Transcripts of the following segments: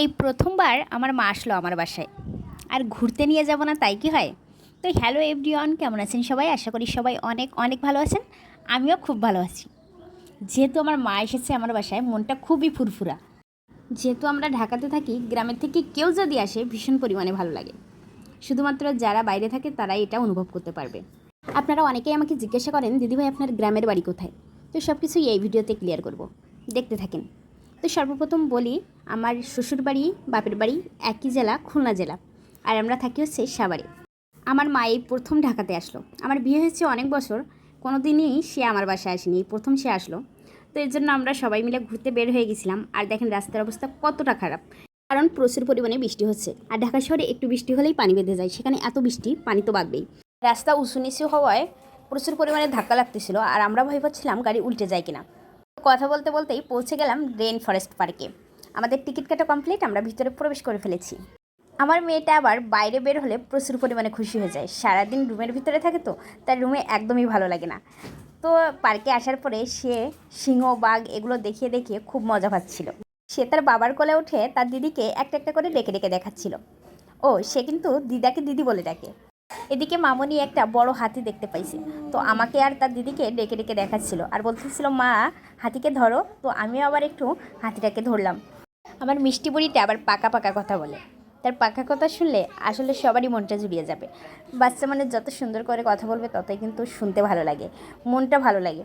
এই প্রথমবার আমার মা আসলো আমার বাসায়। আর ঘুরতে নিয়ে যাব না, তাই কি হয়? তো হ্যালো এভরিওয়ান কেমন আছেন সবাই? আশা করি সবাই অনেক অনেক ভালো আছেন। আমিও খুব ভালো আছি। যেহেতু আমার মা এসেছে আমার বাসায়, মনটা খুবই ফুরফুরা। যেহেতু আমরা ঢাকাতে থাকি, গ্রামের থেকে কেউ যদি আসে, ভীষণ পরিমাণে ভালো লাগে। শুধুমাত্র যারা বাইরে থাকে, তারাই এটা অনুভব করতে পারবে। আপনারা অনেকেই আমাকে জিজ্ঞাসা করেন, দিদিভাই, আপনার গ্রামের বাড়ি কোথায়? তো সব কিছুই এই ভিডিওতে ক্লিয়ার করব। দেখতে থাকেন। তো সর্বপ্রথম বলি, আমার শ্বশুর বাড়ি বাপের বাড়ি একই জেলা, খুলনা জেলা। আর আমরা থাকি হচ্ছে সাভারে। আমার মা এই প্রথম ঢাকাতে আসলো। আমার বিয়ে হয়েছে অনেক বছর কোনো দিনই সে আমার বাসায় আসেনি, এই প্রথম সে আসলো। তো এর জন্য আমরা সবাই মিলে ঘুরতে বের হয়ে গেছিলাম। আর দেখেন রাস্তার অবস্থা কতটা খারাপ। কারণ প্রচুর পরিমাণে বৃষ্টি হচ্ছে। আর ঢাকা শহরে একটু বৃষ্টি হলেই পানি বেঁধে যায়। সেখানে এত বৃষ্টি, পানি তো বাঁধবেই। রাস্তা উঁচু নিচু হওয়ায় প্রচুর পরিমাণে ধাক্কা লাগতেছিল। আর আমরা ভয় পাচ্ছিলাম গাড়ি উল্টে যায় কিনা। কথা বলতে বলতেই পৌঁছে গেলাম রেন ফরেস্ট পার্কে আমাদের টিকিট কাটা কমপ্লিট আমরা ভিতরে প্রবেশ করে ফেলেছি। আমার মেয়েটা আবার বাইরে বের হলে প্রচুর পরিমাণে খুশি হয়ে যায়। সারাদিন রুমের ভিতরে থাকে তো, তার রুমে একদমই ভালো লাগে না। তো পার্কে আসার পরে সে সিংহ, বাঘ এগুলো দেখিয়ে দেখিয়ে খুব মজা পাচ্ছিল। সে তার বাবার কোলে উঠে তার দিদিকে একটা একটা করে ডেকে ডেকে দেখাচ্ছিল। ও, সে কিন্তু দিদাকে দিদি বলে ডাকে। এদিকে মামনি একটা বড় হাতি দেখতে পাইছে। তো আমাকে আর তার দিদিকে ডেকে ডেকে দেখাচ্ছিল। আর বলতেছিল, মা, হাতিকে ধরো। তো আমিও আবার একটু হাতিটাকে ধরলাম। আমার মিষ্টি বুড়িটা আবার পাকা পাকা কথা বলে। তার পাকা কথা শুনলে আসলে সবারই মনটা জুড়িয়ে যাবে। বাচ্চা মানে যত সুন্দর করে কথা বলবে, ততই কিন্তু শুনতে ভালো লাগে। মনটা ভালো লাগে।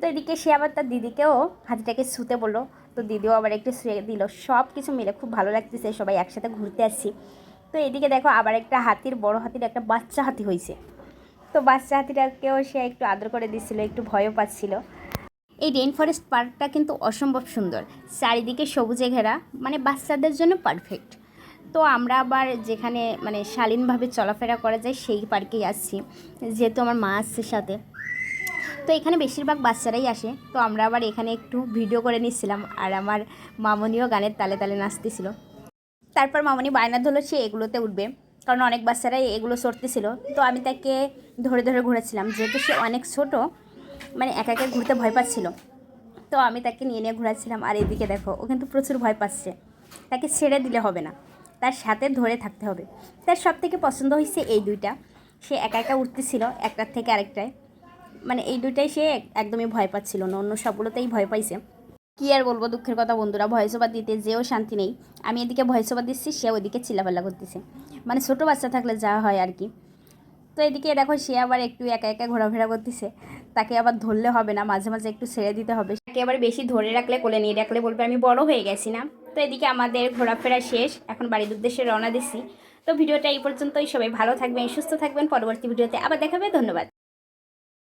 তো এদিকে সে আবার তার দিদিকেও হাতিটাকে শুতে বলল। তো দিদিও আবার একটু শুয়ে দিল। সব কিছু মিলে খুব ভালো লাগতেছে। সবাই একসাথে ঘুরতে আসছি। তো এদিকে দেখো আবার একটা হাতির, বড় হাতির একটা বাচ্চা হাতি হয়েছে তো বাচ্চা হাতিটাকেও সে একটু আদর করে দিচ্ছিল একটু ভয়ও পাচ্ছিল। এই রেন ফরেস্ট পার্কটা কিন্তু অসম্ভব সুন্দর। চারিদিকে সবুজে ঘেরা মানে বাচ্চাদের জন্য পারফেক্ট তো আমরা আবার যেখানে মানে শালীনভাবে চলাফেরা করা যায়, সেই পার্কেই আসছি, যেহেতু আমার মা আসছে সাথে। তো এখানে বেশিরভাগ বাচ্চারাই আসে। তো আমরা আবার এখানে একটু ভিডিও করে নিচ্ছিলাম, আর আমার মামনিও গানের তালে তালে নাচতেছিল। তারপর মামনি বায়না ধরলো, সে এগুলোতে উঠবে। কারণ অনেক বাচ্চারাই এগুলো চড়তেছিল তো আমি তাকে ধরে ধরে ঘুরেছিলাম যেহেতু সে অনেক ছোট মানে একা একা ঘুরতে ভয় পাচ্ছিল। তো আমি তাকে নিয়ে নিয়ে ঘোরাচ্ছিলাম। আর এদিকে দেখো, ও কিন্তু প্রচুর ভয় পাচ্ছে। তাকে ছেড়ে দিলে হবে না। তার সাথে ধরে থাকতে হবে। তার সব থেকে পছন্দ হয়েছে এই দুইটা। সে একা একা উঠতেছিল, একটার থেকে আরেকটায়। মানে এই দুইটাই সে একদমই ভয় পাচ্ছিল না। অন্য সবগুলোতেই ভয় পাইছে। কী আর বলব দুঃখের কথা বন্ধুরা ভয়েস ওভার দিতে যেও শান্তি নেই। আমি এদিকে ভয়েস ওভার দিচ্ছি সে ওইদিকে চিল্লাপাল্লা করতেছে। মানে ছোটো বাচ্চা থাকলে যা হয় আর কি। তো এদিকে দেখো সে আবার একটু একা একা ঘোরাফেরা করতেছে। তাকে আবার ধরলে হবে না, মাঝে মাঝে একটু ছেড়ে দিতে হবে। তাকে আবার বেশি ধরে রাখলে, কোলে নিয়ে রাখলে বলবে, আমি বড় হয়ে গেছি না। তো এদিকে আমাদের ঘোরাফেরা শেষ, এখন বাড়ির উদ্দেশ্যে রওনা দিচ্ছি। তো ভিডিওটা এই পর্যন্তই, সবাই ভালো থাকবেন, সুস্থ থাকবেন। পরবর্তী ভিডিওতে আবার দেখাবে, ধন্যবাদ।